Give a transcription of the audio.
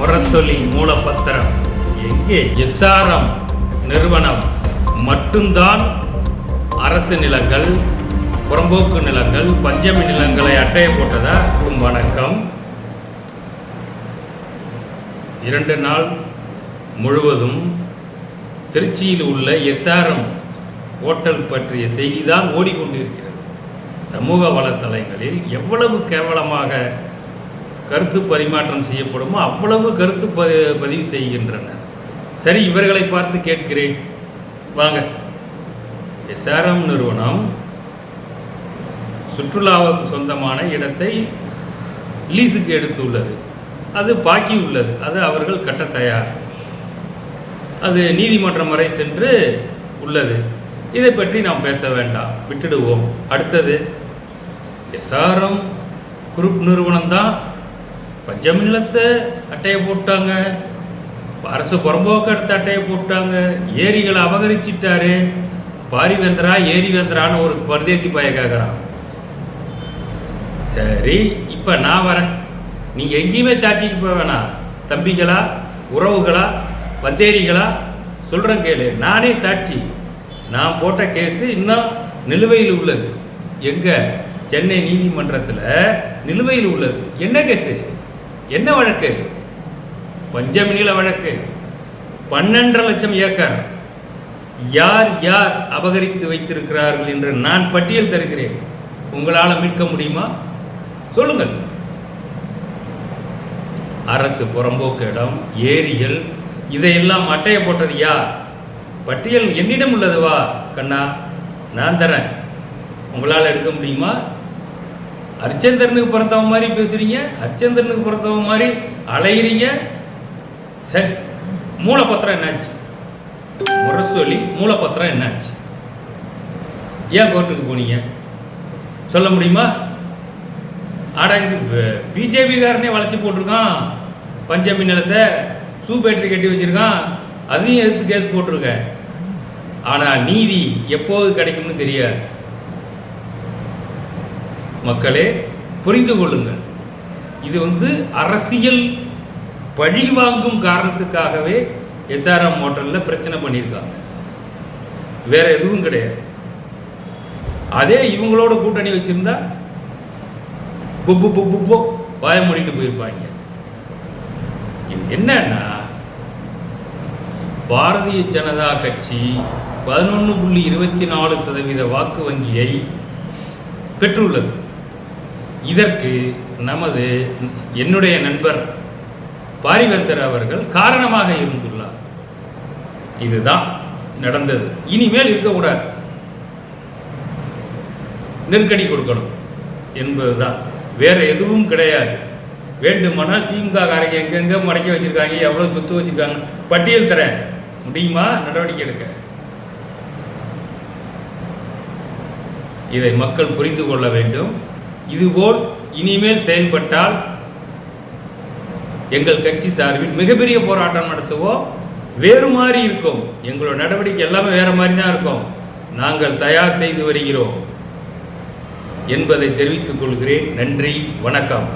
முரசொலி மூலப்பத்திரம். எங்கே? எஸ்ஆர்எம் நிறுவனம். மட்டும்தான் அரசு நிலங்கள் புறம்போக்கு நிலங்கள் பஞ்சமி நிலங்களை அட்டைய போட்டதா? வணக்கம். இரண்டு நாள் முழுவதும் திருச்சியில் உள்ள எஸ்ஆர்எம் ஹோட்டல் பற்றிய செய்தி தான் ஓடிக்கொண்டிருக்கிறது. சமூக வலைத்தளங்களில் எவ்வளவு கேவலமாக கருத்து பரிமாற்றம் செய்யப்படுமோ அவ்வளவு கருத்து ப பதிவு செய்கின்றனர் சரி இவர்களை பார்த்து கேட்கிறேன். வாங்க. எஸ்ஆர்எம் நிறுவனம் சுற்றுலாவுக்கு சொந்தமான இடத்தை லீஸுக்கு எடுத்துள்ளது. அது பாக்கி உள்ளது. அது அவர்கள் கட்ட தயார். அது நீதிமன்றம் வரை சென்று உள்ளது. இதை பற்றி நாம் பேச வேண்டாம். விட்டுடுவோம். அடுத்தது எஸ்ஆர்எம் குரூப் நிறுவனம் தான் பஞ்சமி நிலத்தை அட்டையை போட்டாங்க. அரசு புறம்போக்கு எடுத்து அட்டையை போட்டாங்க. ஏரிகளை அபகரிச்சிட்டாரு. பாரிவேந்தரா ஏரிவேந்தரான்னு ஒரு பரதேசி பய கேட்குறான் சரி இப்போ நான் வரேன். நீங்கள் எங்கேயுமே சாட்சிக்கு போக வேணாம். தம்பிகளா உறவுகளா வந்தேரிகளா சொல்கிறேன் கேளு. நானே சாட்சி. நான் போட்ட கேஸு இன்னும் நிலுவையில் உள்ளது. எங்கே? சென்னை நீதிமன்றத்தில் நிலுவையில் உள்ளது. என்ன கேஸு என்ன வழக்கு? பஞ்சமினில வழக்கு. பன்னெண்டரை லட்சம் ஏக்கர். யார் யார் அபகரித்து வைத்திருக்கிறார்கள் என்று நான் பட்டியல் தருகிறேன். உங்களால் மீட்க முடியுமா? சொல்லுங்கள். அரசு புறம்போக்கு இடம் ஏரிகள் இதையெல்லாம் அட்டையை போட்டது யார்? பட்டியல் என்னிடம் உள்ளது வா கண்ணா? நான் தரேன். உங்களால் எடுக்க முடியுமா? அர்ச்சந்திரனுக்கு பிறந்தவன் மாதிரி பேசுறீங்க அர்ச்சந்திரனுக்கு பிறந்தவன் மாதிரி அலையிறீங்க. சரி மூலப்பத்திரம் என்னாச்சு? முரசொலி மூலப்பத்திரம் என்னாச்சு? ஏன் கோர்ட்டுக்கு போனீங்க? சொல்ல முடியுமா? ஆடா இது பிஜேபிக்காரனே வளைச்சி போட்டிருக்கான். பஞ்சமி நிலத்தை சூ பேட்டரி கட்டி வச்சிருக்கான். அதையும் எதிர்த்து கேஸ் போட்டிருக்கேன் ஆனால் நீதி எப்போது கிடைக்கும்னு தெரியாது. மக்களே புரிந்து கொள்ளுங்கள். இது வந்து அரசியல் பழி வாங்கும் காரணத்துக்காகவே எஸ்ஆர்எம் ஹோட்டலில் பிரச்சனை பண்ணியிருக்காங்க. வேற எதுவும் கிடையாது. அதே இவங்களோட கூட்டணி வச்சிருந்தா புப்பு புப்பு போ வாய மூடிட்டு போயிருப்பாங்க. என்னன்னா பாரதிய ஜனதா கட்சி பதினொன்று புள்ளி இருபத்தி நாலு சதவீத வாக்கு வங்கியை பெற்றுள்ளது. இதற்கு நமது என்னுடைய நண்பர் பாரிவந்தர் அவர்கள் காரணமாக இருந்துள்ளார். இதுதான் நடந்தது. இனிமேல் இருக்கக்கூடாது. நெருக்கடி கொடுக்கணும் என்பதுதான். வேற எதுவும் கிடையாது. வேண்டுமானால் திமுக காரங்க எங்கெங்க மடக்கி வச்சிருக்காங்க எவ்வளவு சொத்து வச்சிருக்காங்க பட்டியல் தரேன். முடியுமா? நடவடிக்கை எடுக்க. இதை மக்கள் புரிந்து கொள்ள வேண்டும். இதுபோல் இனிமேல் செயல்பட்டால் எங்கள் கட்சி சார்பில் மிகப்பெரிய போராட்டம் நடத்துவோம் வேறு மாதிரி இருக்கும். எங்களோட நடவடிக்கை எல்லாமே வேற மாதிரி தான் இருக்கும். நாங்கள் தயார் செய்து வருகிறோம். என்பதை தெரிவித்துக் கொள்கிறேன். நன்றி. வணக்கம்.